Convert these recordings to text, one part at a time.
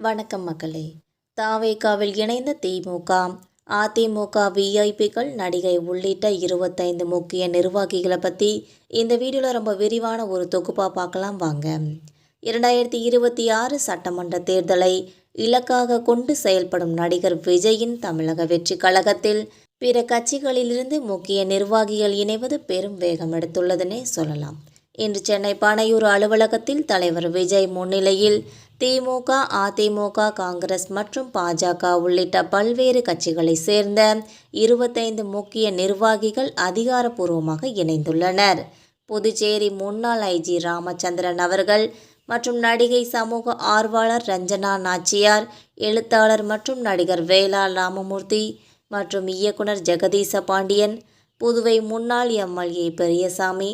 வணக்கம் மக்களே. தாவேகாவில் இணைந்த திமுக அதிமுக விஐபிகள் நடிகை உள்ளிட்ட இருபத்தைந்து முக்கிய நிர்வாகிகளை பற்றி இந்த வீடியோவில் ரொம்ப விரிவான ஒரு தொகுப்பாக பார்க்கலாம் வாங்க. இரண்டாயிரத்தி இருபத்தி ஆறு சட்டமன்ற தேர்தலை இலக்காக கொண்டு செயல்படும் நடிகர் விஜயின் தமிழக வெற்றி கழகத்தில் பிற கட்சிகளிலிருந்து முக்கிய நிர்வாகிகள் இணைவது பெரும் வேகம் எடுத்துள்ளதுன்னே சொல்லலாம். இன்று சென்னை பனையூர் அலுவலகத்தில் தலைவர் விஜய் முன்னிலையில் திமுக அதிமுக காங்கிரஸ் மற்றும் பாஜக உள்ளிட்ட பல்வேறு கட்சிகளை சேர்ந்த இருபத்தைந்து முக்கிய நிர்வாகிகள் அதிகாரப்பூர்வமாக இணைந்துள்ளனர். புதுச்சேரி முன்னாள் ஐஜி ராமச்சந்திரன் அவர்கள் மற்றும் நடிகை சமூக ஆர்வலர் ரஞ்சனா நாச்சியார் எழுத்தாளர் மற்றும் நடிகர் வேலா ராமமூர்த்தி மற்றும் இயக்குனர் ஜெகதீச பாண்டியன் புதுவை முன்னாள் எம்எல்ஏ பெரியசாமி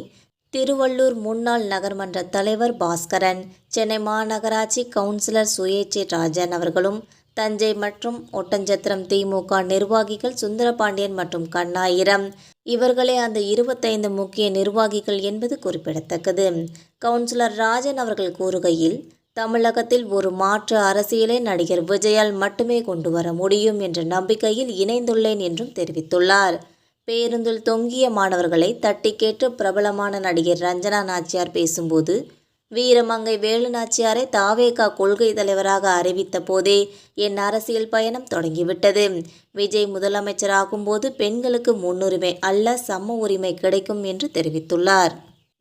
திருவள்ளூர் முன்னாள் நகர்மன்ற தலைவர் பாஸ்கரன் சென்னை மாநகராட்சி கவுன்சிலர் சுயேட்சை ராஜன் அவர்களும் தஞ்சை மற்றும் ஒட்டஞ்சத்திரம் திமுக நிர்வாகிகள் சுந்தரபாண்டியன் மற்றும் கண்ணாயிரம். இவர்களே அந்த இருபத்தைந்து முக்கிய நிர்வாகிகள் என்பது குறிப்பிடத்தக்கது. கவுன்சிலர் ராஜன் அவர்கள் கூறுகையில் தமிழகத்தில் ஒரு மாற்று அரசியலை நடிகர் விஜயால் மட்டுமே கொண்டு வர முடியும் என்ற நம்பிக்கையில் இணைந்துள்ளேன் என்றும் தெரிவித்துள்ளார். பேருந்தில் தொங்கிய மாணவர்களை தட்டி கேட்டு பிரபலமான நடிகர் ரஞ்சனா நாச்சியார் பேசும்போது வீரமங்கை வேலு நாச்சியாரை தாவேகா கொள்கை தலைவராக அறிவித்த போதே என் அரசியல் பயணம் தொடங்கிவிட்டது. விஜய் முதலமைச்சராகும்போது பெண்களுக்கு முன்னுரிமை அல்ல சம உரிமை கிடைக்கும் என்று தெரிவித்துள்ளார்.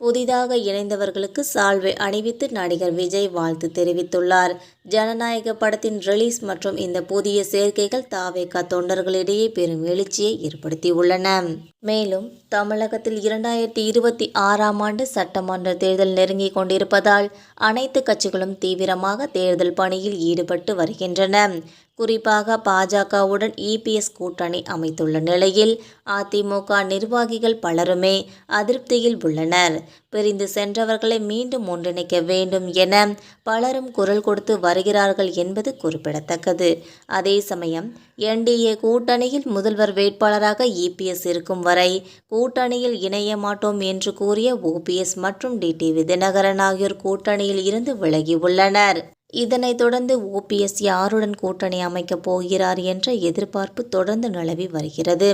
புதிதாக இணைந்தவர்களுக்கு சால்வை அணிவித்து நடிகர் விஜய் வாழ்த்து தெரிவித்துள்ளார். ஜனநாயக படத்தின் ரிலீஸ் மற்றும் இந்த புதிய சேர்க்கைகள் தாவேகா தொண்டர்களிடையே பெரும் எழுச்சியை ஏற்படுத்தியுள்ளன. மேலும் தமிழகத்தில் இரண்டாயிரத்தி இருபத்தி ஆறாம் ஆண்டு சட்டமன்ற தேர்தல் நெருங்கிக் கொண்டிருப்பதால் அனைத்து கட்சிகளும் தீவிரமாக தேர்தல் பணியில் ஈடுபட்டு வருகின்றன. குறிப்பாக பாஜகவுடன் இபிஎஸ் கூட்டணி அமைத்துள்ள நிலையில் அதிமுக நிர்வாகிகள் பலருமே அதிருப்தியில் உள்ளனர். பிரிந்து சென்றவர்களை மீண்டும் ஒன்றிணைக்க வேண்டும் என பலரும் குரல் கொடுத்து வருகிறார்கள் என்பது குறிப்பிடத்தக்கது. அதே சமயம் என்டிஏ கூட்டணியில் முதல்வர் வேட்பாளராக இபிஎஸ் இருக்கும் வரை கூட்டணியில் இணைய மாட்டோம் என்று கூறிய ஓபிஎஸ் மற்றும் டிடிவி தினகரன் ஆகியோர் கூட்டணியில் இருந்து விலகியுள்ளனர் இதனைத் தொடர்ந்து ஓபிஎஸ் யாருடன் கூட்டணி அமைக்கப் போகிறார் என்ற எதிர்பார்ப்பு தொடர்ந்து நிலவி வருகிறது.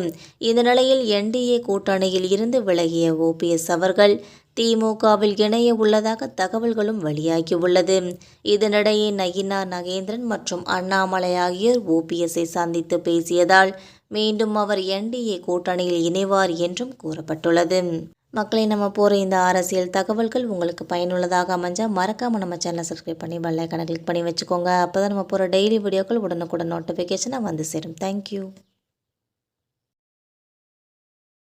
இந்த நிலையில் என்டிஏ கூட்டணியில் இருந்து விலகிய ஓபிஎஸ் அவர்கள் திமுகவில் இணைய உள்ளதாக தகவல்களும் வெளியாகியுள்ளது இதனிடையே நயினா நகேந்திரன் மற்றும் அண்ணாமலை ஆகியோர் ஓபிஎஸ்ஐ சந்தித்து பேசியதால் மீண்டும் அவர் என்டிஏ கூட்டணியில் இணைவார் என்றும் கூறப்பட்டுள்ளது. மக்களை நம்ம போகிற இந்த அரசியல் தகவல்கள் உங்களுக்கு பயனுள்ளதாக அமைஞ்சால் மறக்காமல் நம்ம சேனலை சப்ஸ்கிரைப் பண்ணி பெல்லைக்கான கிளிக் பண்ணி வச்சுக்கோங்க. அப்போ தான் நம்ம போகிற டெய்லி வீடியோக்கள் உடனுக்குடன் நோட்டிஃபிகேஷனாக வந்து சேரும். தேங்க்யூ